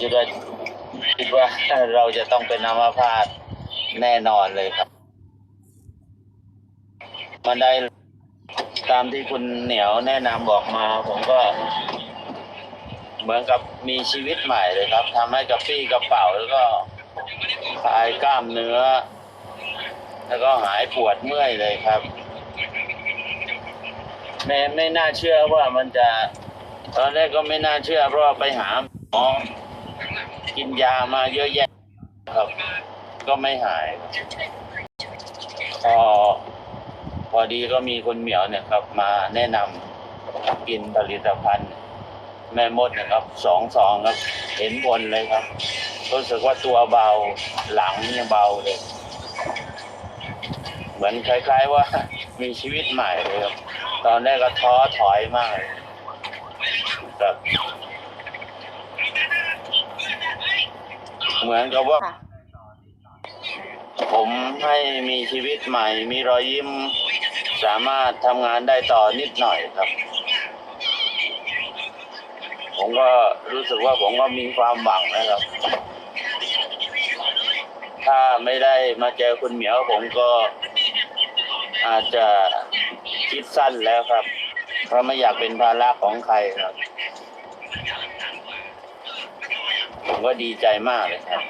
คิดว่าคิดว่าเราจะต้องเป็นอัมพาตแน่นอนเลยครับ มันได้ตามที่คุณเหนียวแนะนำบอกมา ผมก็ เหมือนกับมีชีวิตใหม่เลยครับทำให้กระปี้กระเป๋าแล้วก็คลายกล้ามเนื้อ แล้วก็หายปวดเมื่อยเลยครับไม่ไม่น่าเชื่อว่ามันจะ ตอนแรกก็ไม่น่าเชื่อเพราะไปหาหมอ กินยามาเยอะแยะครับ ก็ไม่หาย พอ พอดีก็มีคุณเหมียวเนี่ยครับ มาแนะนำกินผลิตภัณฑ์ แม่มดนะครับสองซองครับ เห็นผลเลยครับ รู้สึกว่าตัวเบาหลังเนี่ยเบาเลย เหมือนคล้าย ๆ ว่ามีชีวิตใหม่เลยครับ ตอนแรกก็ท้อถอยมากเลยแบ เหมือนกับว่าค่ะผมให้มีชีวิตใหม่ มีรอยยิ้ม สามารถทำงานได้ต่อนิดหน่อยครับ ผมก็รู้สึกว่าผมก็มีความหวังนะครับ ถ้าไม่ได้มาเจอคุณเหมียวผมก็อาจจะคิดสั้นแล้วครับ เพราะไม่อยากเป็นภาระของใครครับ ผมก็ดีใจมากเลยครับ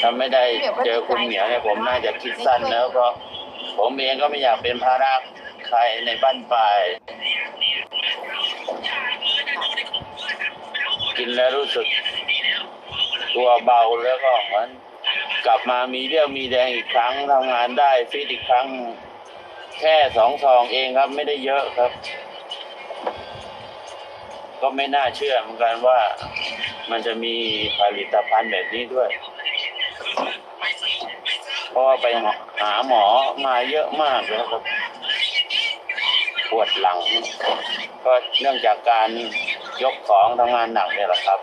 ถ้าไม่ได้เจอคุณเหมียวเนี่ยผมน่าจะคิดสั้นแล้วเพราะผมเองก็ไม่อยากเป็นภาระใครในบ้านปลายกินแล้วรู้สึกตัวเบาแล้วก็เหมือนกลับมามีเรี่ยวมีแรงอีกครั้งทำงานได้ฟิตอีกครั้ง แค่สองซองเองครับไม่ได้เยอะครับ ก็ไม่น่าเชื่อเหมือนกันว่ามันจะมีผลิตภัณฑ์แบบนี้ด้วย เพราะว่าไปหาหมอมาเยอะมากแล้วครับ ปวดหลัง ก็เนื่องจากการยกของทำงานหนักเนี่ยแหละครับ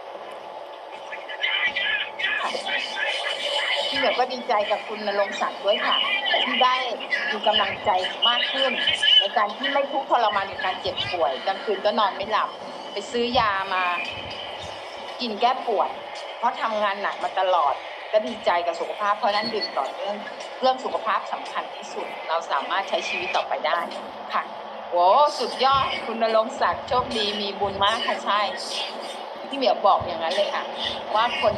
พี่เหมียวก็ดีใจกับคุณนรงค์ศักดิ์ด้วยค่ะ ที่ได้มีกำลังใจมากขึ้น ในการที่ไม่ทุกข์ทรมานกับการเจ็บป่วยกลางคืนก็นอนไม่หลับ ไปซื้อยามา กินแก้ปวด เพราะทำงานหนักมาตลอด ก็ดีใจกับสุขภาพเพราะนั้นดื่มต่อเนื่องเรื่องสุขภาพสำคัญที่สุด เราสามารถใช้ชีวิตต่อไปได้ค่ะโอ้สุดยอดคุณนรงศักดิ์โชคดีมีบุญมากค่ะใช่ ที่เหมียวบอกอย่างนั้นเลยค่ะ ว่าคน